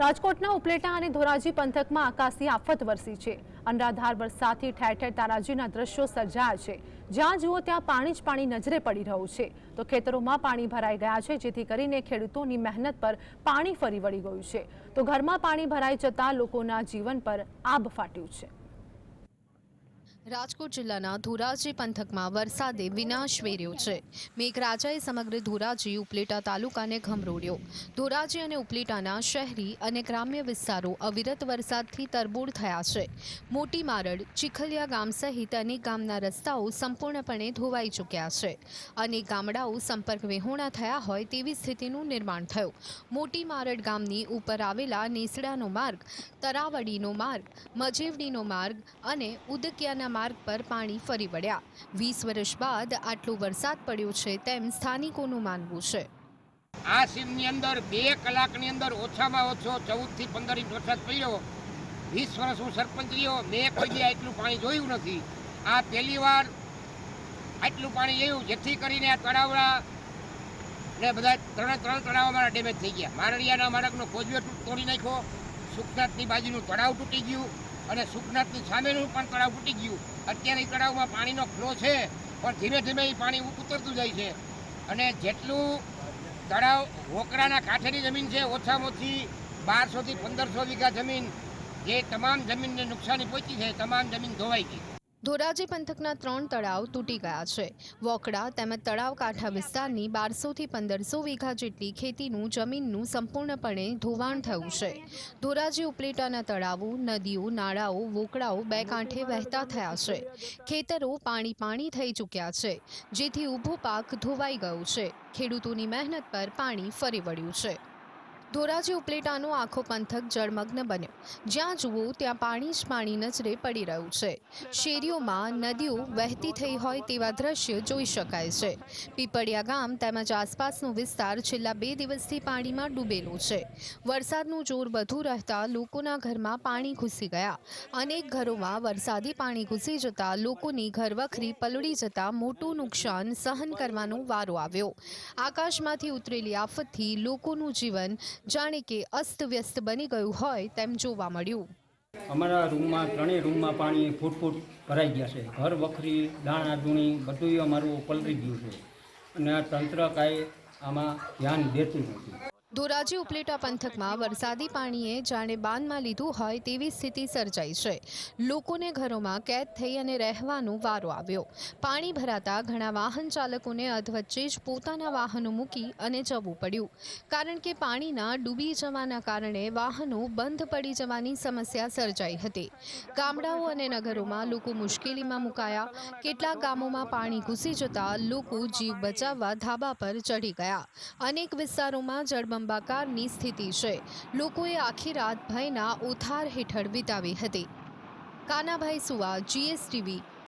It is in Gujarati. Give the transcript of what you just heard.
રાજકોટના ઉપલેટા અને ધોરાજી પંથકમાં આકાશી આફત વરસી છે. અનરાધાર વરસાદથી ઠેર ઠેર તારાજીના દ્રશ્યો સર્જાયા છે. જ્યાં જુઓ ત્યાં પાણી જ પાણી નજરે પડી રહ્યું છે. તો ખેતરોમાં પાણી ભરાઈ ગયા છે, જેથી કરીને ખેડૂતોની મહેનત પર પાણી ફરી વળી ગયું છે. તો ઘરમાં પાણી ભરાઈ જતા લોકોના જીવન પર આબ ફાટ્યું છે. રાજકોટ જિલ્લાના ધોરાજી પંથકમાં વરસાદે વિનાશ વેર્યો છે. મેઘરાજાએ સમગ્ર ધોરાજી, ઉપલેટા તાલુકાને ઘમરોડ્યો. ધોરાજી અને ઉપલેટાના શહેરી અને ગ્રામ્ય વિસ્તારો અવિરત વરસાદથી તરબોળ થયા છે. મોટી મારડ, ચીખલિયા ગામ સહિત અનેક ગામના રસ્તાઓ સંપૂર્ણપણે ધોવાઈ ચૂક્યા છે. અનેક ગામડાઓ સંપર્ક વિહોણા થયા હોય તેવી સ્થિતિનું નિર્માણ થયું. મોટી મારડ ગામની ઉપર આવેલા નેસડાનો માર્ગ, તરાવડીનો માર્ગ, મજેવડીનો માર્ગ અને ઉદકિયાના માર્ગ પર પાણી ફરી વળ્યા. વીસ વર્ષ બાદ આટલો વરસાદ પડ્યો છે તેમ સ્થાનિકોનું માનવું છે. આ સીમની અંદર બે કલાકની અંદર ઓછામાં ઓછો ચૌદથી પંદર ઇંચ વરસાદ પડ્યો. વીસ વર્ષ હું સરપંચ રહ્યો, મેં કોઈ દી આટલું પાણી જોયું નથી. આ પહેલી વાર આટલું પાણી જોયું જેથી કરીને આ તળાવડા ને બધા ત્રણે ત્રણ તળાવ અમારા ડેમેજ થઈ ગયા. મારડિયાના માર્ગનો કોજવે તોડી નાખ્યો. સુખનાથની બાજુનું તળાવ તૂટી ગયું. અને સુખનાથની સામેનું પણ તળાવ ફૂટી ગયું. અત્યારે એ તળાવમાં પાણીનો ફ્લો છે, પણ ધીમે ધીમે એ પાણી ઉતરતું જાય છે. અને જેટલું તળાવ વોકરાના કાંઠેની જમીન છે, ઓછામાં ઓછી બારસોથી પંદરસો વીઘા જમીન, જે તમામ જમીનને નુકસાની પહોંચી છે તમામ જમીન ધોવાઈ ગઈ. ધોરાજી પંથકના ત્રણ તળાવ તૂટી ગયા છે. વોકડા તેમજ તળાવ કાંઠા વિસ્તારની બારસોથી પંદરસો વીઘા જેટલી ખેતીનું, જમીનનું સંપૂર્ણપણે ધોવાણ થયું છે. ધોરાજી ઉપલેટાના તળાવો, નદીઓ, નાળાઓ, વોકડાઓ બે કાંઠે વહેતા થયા છે. ખેતરો પાણી પાણી થઈ ચૂક્યા છે. જેથી ઊભો પાક ધોવાઈ ગયો છે. ખેડૂતોની મહેનત પર પાણી ફરી વળ્યું છે. ધોરાજી ઉપલેટાનું આખો પંથક જળમગ્ન બન્યો. જ્યાં જુઓ ત્યાં પાણી જ પાણી નજરે પડી રહ્યું છે. શેરીઓમાં નદીઓ વહેતી થઈ હોય તેવા દ્રશ્ય જોઈ શકાય છે. પીપળિયા ગામ તેમજ આસપાસનો વિસ્તાર છેલ્લા બે દિવસથી પાણીમાં ડૂબેલો છે. વરસાદનું જોર વધુ રહેતા લોકોના ઘરમાં પાણી ઘૂસી ગયા. અનેક ઘરોમાં વરસાદી પાણી ઘૂસી જતા લોકોની ઘરવખરી પલળી જતા મોટું નુકસાન સહન કરવાનો વારો આવ્યો. આકાશમાંથી ઉતરેલી આફતથી લોકોનું જીવન જાણે કે અસ્તવ્યસ્ત બની ગયું હોય તેમ જોવા મળ્યું. અમારા રૂમમાં, ત્રણેય રૂમમાં પાણી ફૂટ ફૂટ ભરાઈ ગયા છે. ઘર વખરી, દાણા, દૂણી બધું અમારું પલળી ગયું છે. અને આ તંત્ર કાંઈ આમાં ધ્યાન દેતું નથી. ધોરાજી ઉપલેટા પંથકમાં વરસાદી પાણીએ જાણે બાનમાં લીધું હોય તેવી સ્થિતિ સર્જાઈ છે. લોકોને ઘરોમાં કેદ થઈ અને રહેવાનો વારો આવ્યો. પાણી ભરાતા ઘણા વાહન ચાલકોને અધવચ્ચે જ પોતાના વાહનો મૂકી અને જવું પડ્યું. કારણ કે પાણીના ડૂબી જવાના કારણે વાહનો બંધ પડી જવાની સમસ્યા સર્જાઈ હતી. ગામડાઓ અને નગરોમાં લોકો મુશ્કેલીમાં મુકાયા. કેટલાક ગામોમાં પાણી ઘૂસી જતા લોકો જીવ બચાવવા ધાબા પર ચઢી ગયા. અનેક વિસ્તારોમાં જળબંબાકારની સ્થિતિ છે. લોકોએ આખી રાત ભયના ઓથાર હેઠળ વિતાવી હતી. કાનાભાઈ સુવા જીએસટીવી